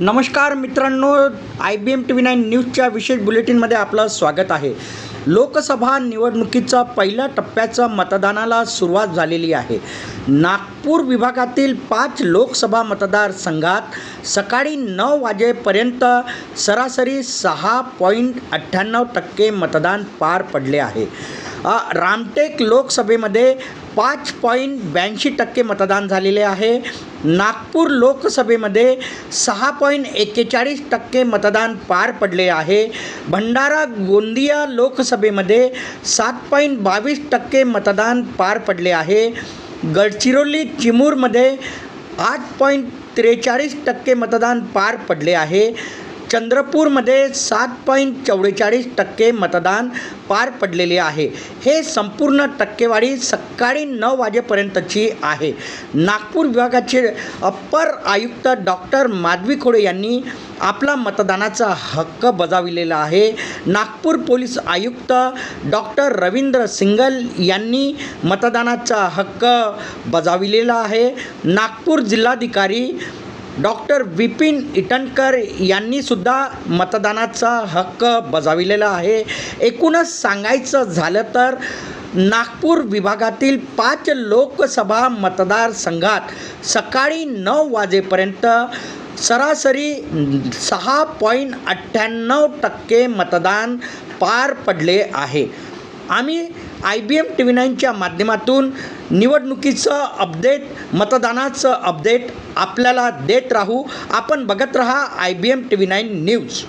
नमस्कार मित्रांनो I B M T V nine न्यूजच्या विशेष बुलेटिनमध्ये आपलं स्वागत आहे. लोकसभा निवडणुकीचा पहिल्या टप्प्याचं मतदानाला सुरुवात झालेली आहे. नागपूर विभागातील पाच लोकसभा मतदारसंघात सकाळी नऊ वाजेपर्यंत सरासरी सहा पॉईंट अठ्ठ्याण्णव टक्के मतदान पार पडले आहे. रामटेक लोकसभेमध्ये पाच पॉईंट ब्याऐंशी टक्के मतदान झालेले आहे. नागपूर लोकसभेमध्ये सहा पॉईंट एक्केचाळीस टक्के मतदान पार पडले आहे. भंडारा गोंदिया लोकसभेमध्ये सात पॉईंट बावीस टक्के मतदान पार पडले आहे. गडचिरोली चिमूरमध्ये आठ पॉईंट त्रेचाळीस टक्के मतदान पार पडले आहे. चंद्रपूरमध्ये सात पॉईंट चव्वेचाळीस टक्के मतदान पार पडलेले आहे. हे संपूर्ण टक्केवारी सकाळी नऊ वाजेपर्यंतची आहे. नागपूर विभागाचे अप्पर आयुक्त डॉक्टर माधवी खोडे यांनी आपला मतदानाचा हक्क बजाविलेला आहे. नागपूर पोलीस आयुक्त डॉक्टर रवींद्र सिंगल यांनी मतदानाचा हक्क बजाविलेला आहे. नागपूर जिल्हाधिकारी डॉक्टर विपिन इटनकर यांनी सुद्धा मतदानाचा हक्क बजाविलेला आहे. एकूणच सांगायचं झालं तर नागपूर विभागातील पाच लोकसभा मतदारसंघात सकाळी नऊ वाजेपर्यंत सरासरी सहा पॉईंट अठ्ठ्याण्णव टक्के मतदान पार पडले आहे. आम्ही I B M T V नाईनच्या माध्यमातून निवडणुकीचं अपडेट मतदानाचं अपडेट आपल्याला देत राहू. आपण बघत राहा I B M T V nine news.